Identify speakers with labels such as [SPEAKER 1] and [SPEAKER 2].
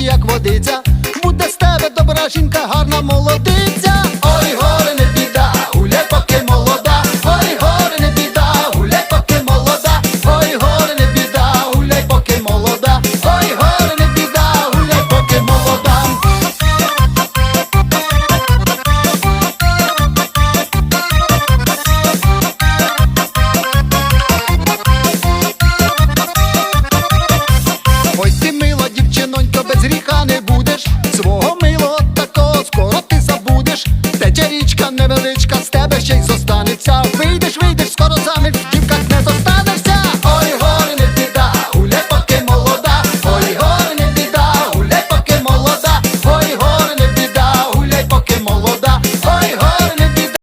[SPEAKER 1] як водиця, буде з тебе добра жінка, гарна молодиця. невеличка з тебе ще й зостанеться. Вийдеш, вийдеш, скоро заміж.